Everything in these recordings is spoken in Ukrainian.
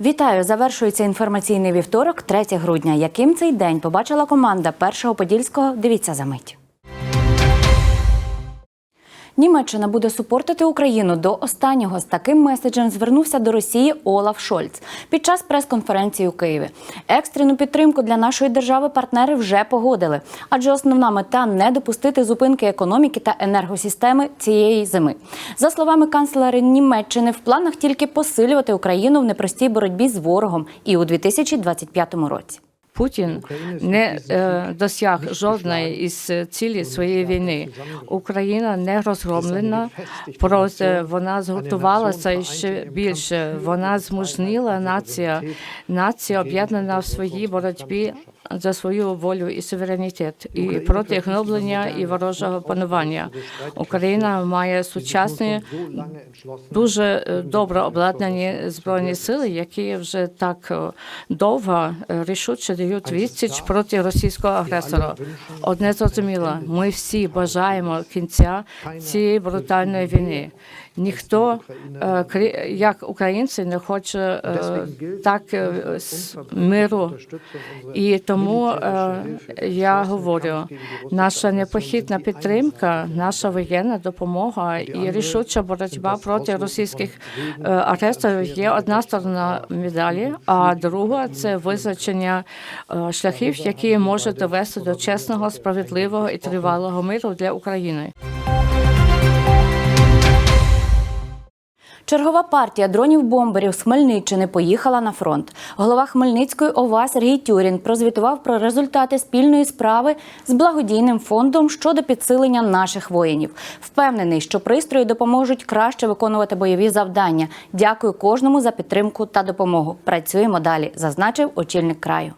Вітаю! Завершується інформаційний вівторок, 3 грудня. Яким цей день побачила команда першого подільського? Дивіться за мить. Німеччина буде супортити Україну до останнього. З таким меседжем звернувся до Росії Олаф Шольц під час прес-конференції у Києві. Екстрену підтримку для нашої держави партнери вже погодили, адже основна мета не допустити зупинки економіки та енергосистеми цієї зими. За словами канцлера Німеччини, в планах тільки посилювати Україну в непростій боротьбі з ворогом і у 2025 році. Путін не е, досяг жодної із цілі своєї війни. Україна не розгромлена, проте вона згуртувалася ще більше. Вона змужніла нація, нація об'єднана в своїй боротьбі за свою волю і суверенітет і проти гноблення і ворожого панування. Україна має сучасні дуже е, добре обладнані збройні сили, які вже так е, довго е, рішуче дають відсіч проти російського агресора. Одне зрозуміло, ми всі бажаємо кінця цієї брутальної війни. Ніхто, е, як українці, не хоче е, так е, миру. І тому я говорю, наша непохитна підтримка, наша воєнна допомога і рішуча боротьба проти російських агресорів є одна сторона медалі, а друга це визначення шляхів, які можуть довести до чесного, справедливого і тривалого миру для України. Чергова партія дронів-бомберів з Хмельниччини поїхала на фронт. Голова Хмельницької ОВА Сергій Тюрін прозвітував про результати спільної справи з благодійним фондом щодо підсилення наших воїнів. Впевнений, що пристрої допоможуть краще виконувати бойові завдання. Дякую кожному за підтримку та допомогу. Працюємо далі, зазначив очільник краю.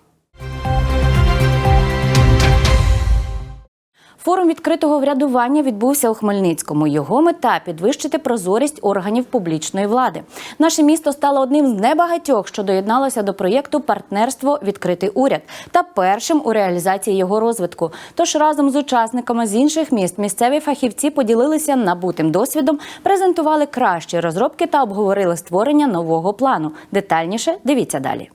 Форум відкритого врядування відбувся у Хмельницькому. Його мета підвищити прозорість органів публічної влади. Наше місто стало одним з небагатьох, що доєдналося до проєкту Партнерство відкритий уряд та першим у реалізації його розвитку. Тож разом з учасниками з інших міст місцеві фахівці поділилися набутим досвідом, презентували кращі розробки та обговорили створення нового плану. Детальніше дивіться далі.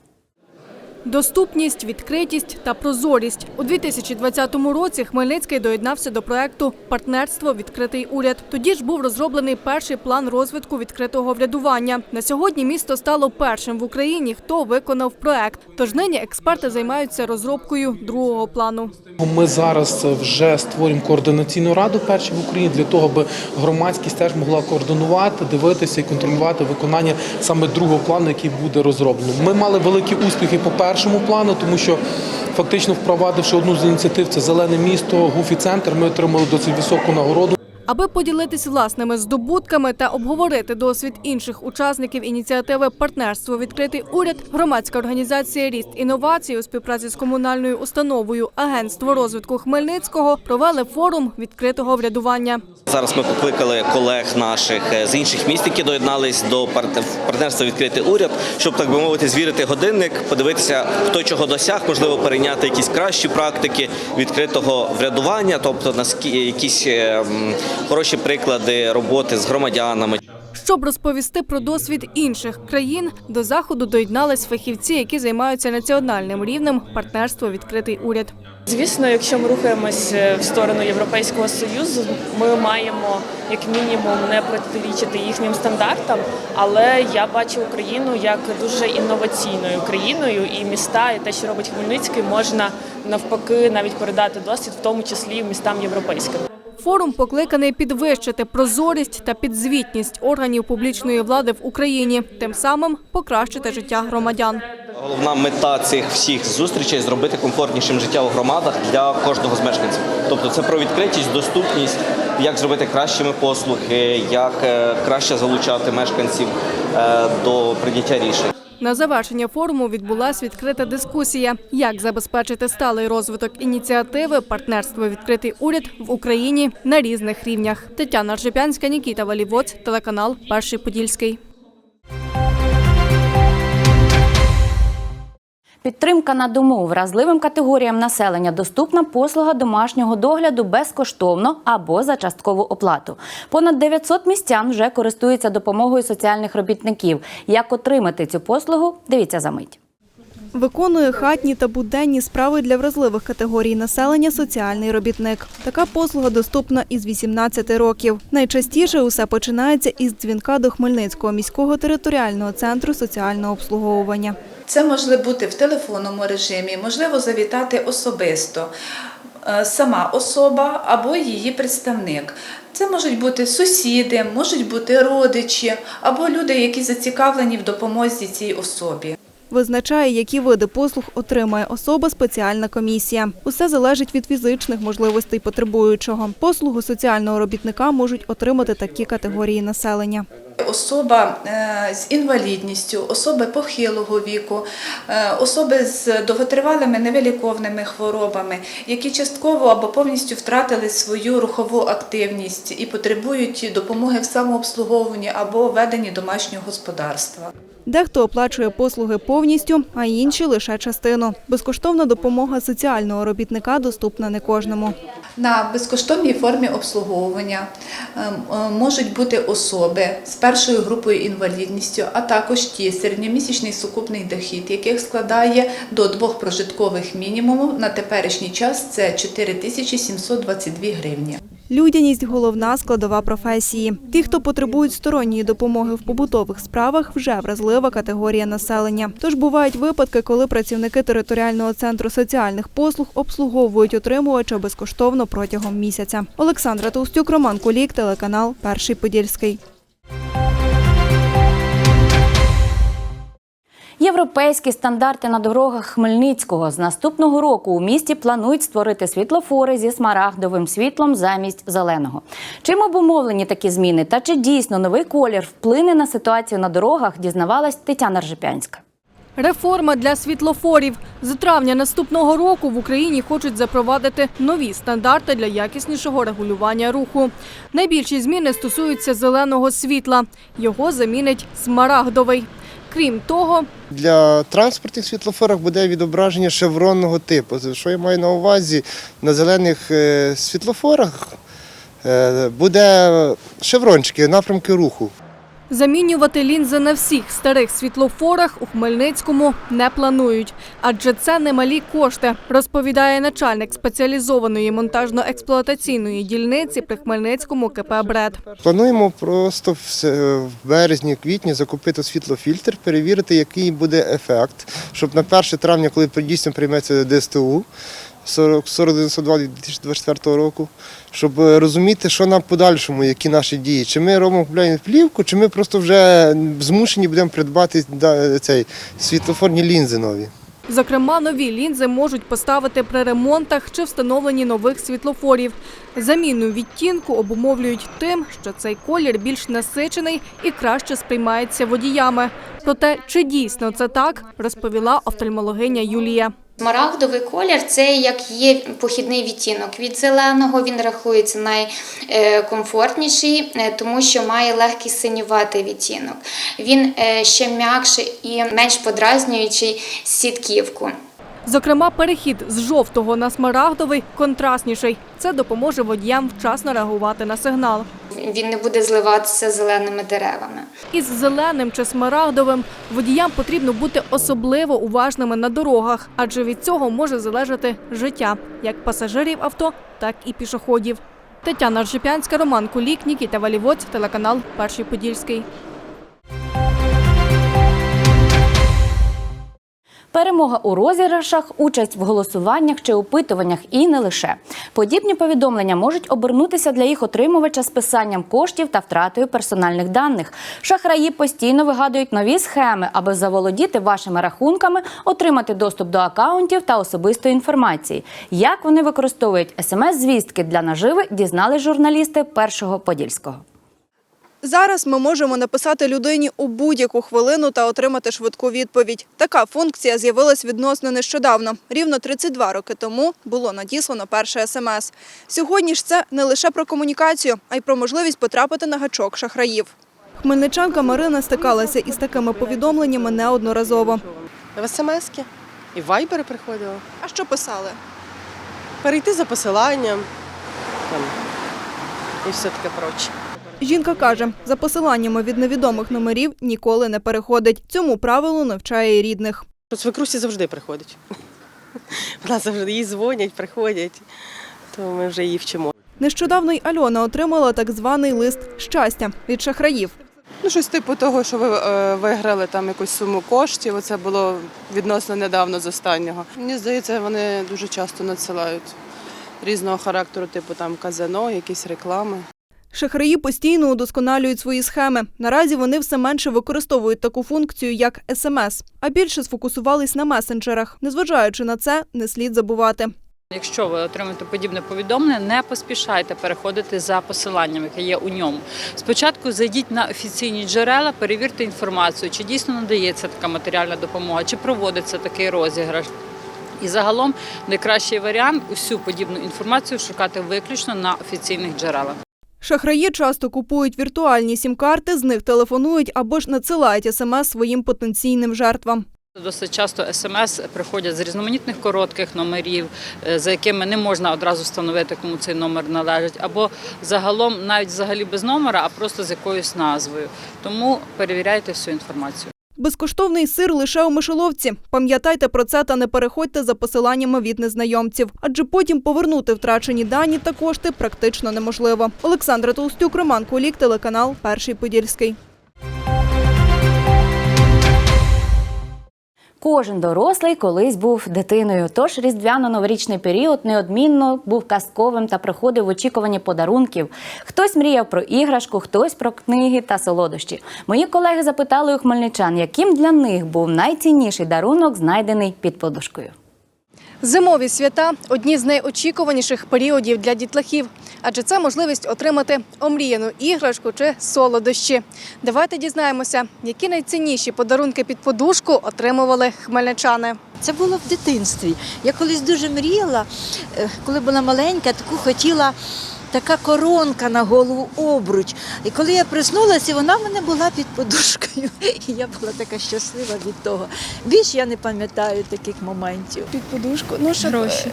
Доступність, відкритість та прозорість у 2020 році Хмельницький доєднався до проекту Партнерство відкритий уряд. Тоді ж був розроблений перший план розвитку відкритого врядування. На сьогодні місто стало першим в Україні, хто виконав проект. Тож нині експерти займаються розробкою другого плану. Ми зараз вже створюємо координаційну раду перші в Україні для того, аби громадськість теж могла координувати, дивитися і контролювати виконання саме другого плану, який буде розроблено. Ми мали великі успіхи по першому плану, тому що фактично впровадивши одну з ініціатив, це зелене місто, гуфі центр. Ми отримали досить високу нагороду. Аби поділитись власними здобутками та обговорити досвід інших учасників ініціативи Партнерство відкритий уряд, громадська організація Ріст інновацій у співпраці з комунальною установою Агентство розвитку Хмельницького провели форум відкритого врядування. Зараз ми покликали колег наших е, з інших міст, які доєднались до партнер- партнерства відкритий уряд, щоб так би мовити, звірити годинник, подивитися, хто чого досяг, можливо, перейняти якісь кращі практики відкритого врядування, тобто якісь е, хороші приклади роботи з громадянами. Щоб розповісти про досвід інших країн, до заходу доєднались фахівці, які займаються національним рівнем партнерство відкритий уряд. Звісно, якщо ми рухаємось е, в сторону Європейського союзу, ми маємо як мінімум не протирічити їхнім стандартам. Але я бачу Україну як дуже інноваційною країною, і міста, і те, що робить Хмельницький, можна навпаки навіть передати досвід, в тому числі і містам європейським. Форум покликаний підвищити прозорість та підзвітність органів публічної влади в Україні, тим самим покращити життя громадян. Головна мета цих всіх зустрічей зробити комфортнішим життя у громадах для кожного з мешканців. Тобто це про відкритість, доступність, як зробити кращими послуги, як е, краще залучати мешканців е, до прийняття рішень. На завершення форуму відбулася відкрита дискусія, як забезпечити сталий розвиток ініціативи партнерство відкритий уряд в Україні на різних рівнях. Тетяна Ржепянська, Нікіта Валівоць, телеканал Перший Подільський. Підтримка на дому вразливим категоріям населення доступна послуга домашнього догляду безкоштовно або за часткову оплату. Понад 900 містян вже користуються допомогою соціальних робітників. Як отримати цю послугу? Дивіться за мить. Виконує хатні та буденні справи для вразливих категорій населення соціальний робітник. Така послуга доступна із 18 років. Найчастіше усе починається із дзвінка до Хмельницького міського територіального центру соціального обслуговування. Це може бути в телефонному режимі, можливо завітати особисто. е, Сама особа або її представник. Це можуть бути сусіди, можуть бути родичі або люди, які зацікавлені в допомозі цій особі. Визначає, які види послуг отримає особа спеціальна комісія. Усе залежить від фізичних можливостей потребуючого. Послугу соціального робітника можуть отримати такі категорії населення. Особа е, з інвалідністю, особи похилого віку, е, особи з довготривалими невиліковними хворобами, які частково або повністю втратили свою рухову активність і потребують допомоги в самообслуговуванні або веденні домашнього господарства. Дехто оплачує послуги повністю, а інші лише частину. Безкоштовна допомога соціального робітника доступна не кожному. На безкоштовній формі обслуговування е, е, можуть бути особи з першою групою інвалідністю, а також ті середньомісячний сукупний дохід, яких складає до двох прожиткових мінімумів. На теперішній час це 4722 гривні. Людяність головна складова професії. Ті, хто потребують сторонньої допомоги в побутових справах, вже вразлива категорія населення. Тож бувають випадки, коли працівники територіального центру соціальних послуг обслуговують отримувача безкоштовно протягом місяця. Олександра Толстюк, Роман Кулік, телеканал Перший Подільський. Європейські стандарти на дорогах Хмельницького з наступного року у місті планують створити світлофори зі смарагдовим світлом замість зеленого. Чим обумовлені такі зміни та чи дійсно новий колір вплине на ситуацію на дорогах, дізнавалась Тетяна Ржепянська. Реформа для світлофорів. З травня наступного року в Україні хочуть запровадити нові стандарти для якіснішого регулювання руху. Найбільші зміни стосуються зеленого світла. Його замінить смарагдовий. Крім того, Для транспортних світлофорах буде відображення шевронного типу. Що я маю на увазі? На зелених е, світлофорах е, буде шеврончики, напрямки руху. Замінювати лінзи на всіх старих світлофорах у Хмельницькому не планують, адже це немалі кошти, розповідає начальник спеціалізованої монтажно-експлуатаційної дільниці при Хмельницькому КП «Бред». Плануємо просто в березні, квітні закупити світлофільтр, перевірити, який буде ефект, щоб на 1 травня, коли дійсно прийметься ДСТУ 40 4092 2024 року, щоб е, розуміти, що нам подальшому, які наші дії. Чи ми робимо плівку, чи ми просто вже змушені будемо придбати цей світлофорні лінзи нові. Зокрема, нові лінзи можуть поставити при ремонтах чи встановленні нових світлофорів. Заміну відтінку обумовлюють тим, що цей колір більш насичений і краще сприймається водіями. Проте, чи дійсно це так, розповіла офтальмологиня Юлія. Смарагдовий колір це як є похідний відтінок. Від зеленого він рахується найкомфортніший, е, тому що має легкий синюватий відтінок. Він е, ще м'якший і менш подразнюючий сітківку. Зокрема, перехід з жовтого на смарагдовий контрастніший. Це допоможе водіям вчасно реагувати на сигнал. Він не буде зливатися з зеленими деревами. Із зеленим чи смарагдовим водіям потрібно бути особливо уважними на дорогах, адже від цього може залежати життя як пасажирів авто, так і пішоходів. Тетяна Ржепянська, Роман Кулік, Нікіта Валівоць, телеканал Перший Подільський. Перемога у розіграшах, участь в голосуваннях чи опитуваннях і не лише. Подібні повідомлення можуть обернутися для їх отримувача списанням коштів та втратою персональних даних. Шахраї постійно вигадують нові схеми, аби заволодіти вашими рахунками, отримати доступ до акаунтів та особистої інформації. Як вони використовують смс-звістки для наживи, дізнались журналісти першого подільського. Зараз ми можемо написати людині у будь-яку хвилину та отримати швидку відповідь. Така функція з'явилась відносно нещодавно. Рівно 32 роки тому було надіслано перше смс. Сьогодні ж це не лише про комунікацію, а й про можливість потрапити на гачок шахраїв. Хмельничанка Марина стикалася із такими повідомленнями неодноразово. В смс-ки. І вайбери приходила. А що писали? Перейти за посиланням там, і все таке проче. Жінка каже, за посиланнями від невідомих номерів ніколи не переходить. Цьому правилу навчає і рідних. Свекрусі завжди приходить. Вона завжди їй дзвонять, приходять, то ми вже її вчимо. Нещодавно й Альона отримала так званий лист щастя від шахраїв. Ну, щось типу того, що ви е, виграли там якусь суму коштів. Оце було відносно недавно з останнього. Мені здається, вони дуже часто надсилають різного характеру, типу там казино, якісь реклами. Шахраї постійно удосконалюють свої схеми. Наразі вони все менше використовують таку функцію, як СМС, а більше сфокусувались на месенджерах. Незважаючи на це, не слід забувати. Якщо ви отримаєте подібне повідомлення, не поспішайте переходити за посиланням, яке є у ньому. Спочатку зайдіть на офіційні джерела, перевірте інформацію, чи дійсно надається така матеріальна допомога, чи проводиться такий розіграш. І загалом найкращий варіант усю подібну інформацію шукати виключно на офіційних джерелах. Шахраї часто купують віртуальні сім-карти, з них телефонують або ж надсилають смс своїм потенційним жертвам. Досить часто смс приходять з різноманітних коротких номерів, е, за якими не можна одразу встановити, кому цей номер належить, або загалом навіть взагалі без номера, а просто з якоюсь назвою. Тому перевіряйте всю інформацію. Безкоштовний сир лише у мишоловці. Пам'ятайте про це та не переходьте за посиланнями від незнайомців, адже потім повернути втрачені дані та кошти практично неможливо. Олександра Толстюк, Роман Кулік, телеканал Перший Подільський. Кожен дорослий колись був дитиною. Тож різдвяно-новорічний період неодмінно був казковим та приходив в очікуванні подарунків. Хтось мріяв про іграшку, хтось про книги та солодощі. Мої колеги запитали у хмельничан, яким для них був найцінніший дарунок, знайдений під подушкою. Зимові свята одні з найочікуваніших періодів для дітлахів, адже це можливість отримати омріяну іграшку чи солодощі. Давайте дізнаємося, які найцінніші подарунки під подушку отримували хмельничани. Це було в дитинстві. Я колись дуже мріяла, е, коли була маленька, таку хотіла така коронка на голову обруч. І коли я проснулася, вона в мене була під подушкою. І я була така щаслива від того. Більше я не пам'ятаю таких моментів. Під подушку, ну щоб... гроші.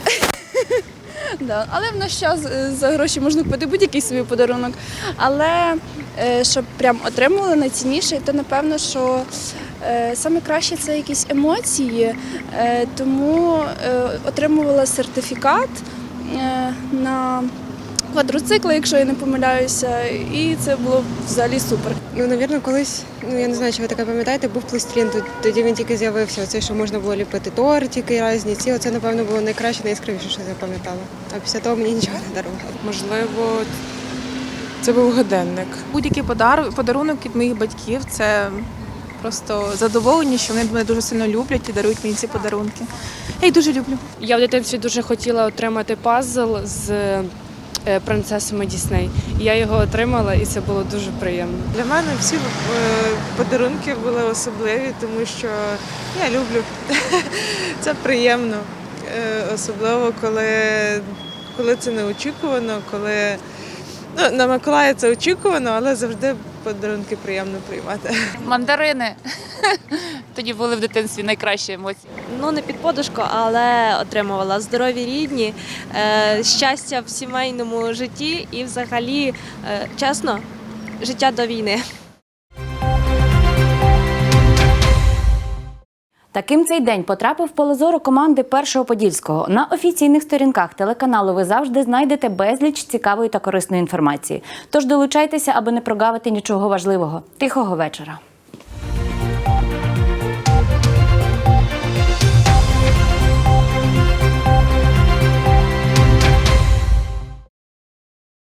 да. Але в наш час е, за гроші можна купити будь-який собі подарунок. Але е, щоб прям отримували найцінніше, то напевно, що е, саме краще це якісь емоції. Тому отримувала сертифікат на квадроцикли, якщо я не помиляюся, і це було взагалі супер. Ну, навірно, колись, ну я не знаю, чи ви таке пам'ятаєте, був плейстрін, тут- тоді він тільки з'явився. Оце, що можна було ліпити тортики різні. Ці оце, напевно, було найкраще, найяскравіше, що я запам'ятала. А після того мені нічого не дарували. Можливо, це був годинник. Будь-який подар- подарунок від моїх батьків це просто задоволення, що вони мене дуже сильно люблять і дарують мені ці подарунки. Я їх дуже люблю. Я в дитинстві дуже хотіла отримати пазл з принцесами Дісней. І Я його отримала, і це було дуже приємно. Для мене всі е, подарунки були особливі, тому що я люблю. Це приємно. Е, Особливо, коли, коли це неочікувано, коли ну, на Миколая це очікувано, але завжди подарунки приємно приймати. Мандарини. Тоді були в дитинстві найкращі емоції. Ну, не під подушку, але отримувала здорові рідні, е, щастя в сімейному житті і взагалі, е, чесно, життя до війни. Таким цей день потрапив в поле зору команди Першого Подільського. На офіційних сторінках телеканалу ви завжди знайдете безліч цікавої та корисної інформації. Тож долучайтеся, аби не прогавити нічого важливого. Тихого вечора.